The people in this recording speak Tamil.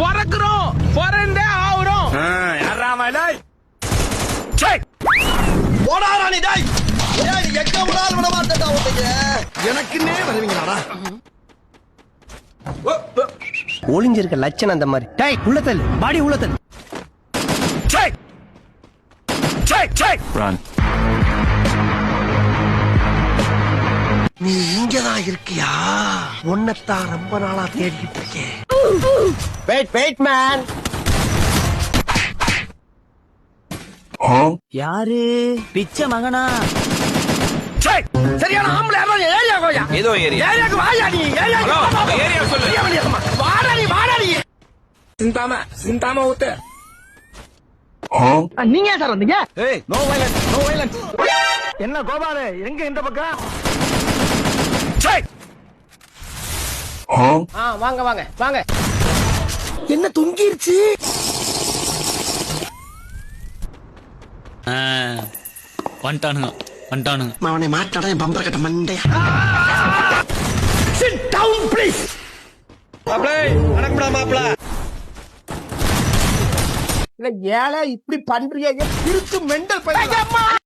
பிறக்கிறோம். பிறந்தே ஆகுறோம் டேய். எங்க விடாத விட எனக்குன்னே வருவீங்களாடா. ஒளிஞ்சிருக்க லட்சணம் அந்த மாதிரி. டேய் உள்ள தள்ளு பாடி உள்ள தள்ளு நீ இங்கதான் இருக்கியா? உன்னைத்தான் ரொம்ப நாளா தேடிக்கிட்டு இருக்கேன். வெயிட் வெயிட் மேன் யாரு? பிச்சை மகனா? சரியான ஆம்பளை யாரும் ஏரியா கோயா ஏதோ ஏரியா. ஏரியாக்கு வாயா நீ? ஏரியாக்கு. ஏரியா சொல்லு. வாடா நீ வாடா நீ. சிந்தாம சிந்தாம ஊத்து. நீங்க ஏன் சார் வந்தீங்க? ஏய் நோ வயலன்ஸ் நோ வயலன்ஸ் என்ன கோபாலு எங்க இந்த பக்கம்? ஆ வாங்க வாங்க வாங்க. என்ன தொங்கிருச்சு? வந்துட்டானுங்க வந்துட்டானுங்க. அவனை மாட்டாடா என் பம்பர கட்ட மண்டையா? சிட் டவுன் ப்ளீஸ் ஏழை இப்படி பண்றீங்க திருத்து மெண்டல் பையன்.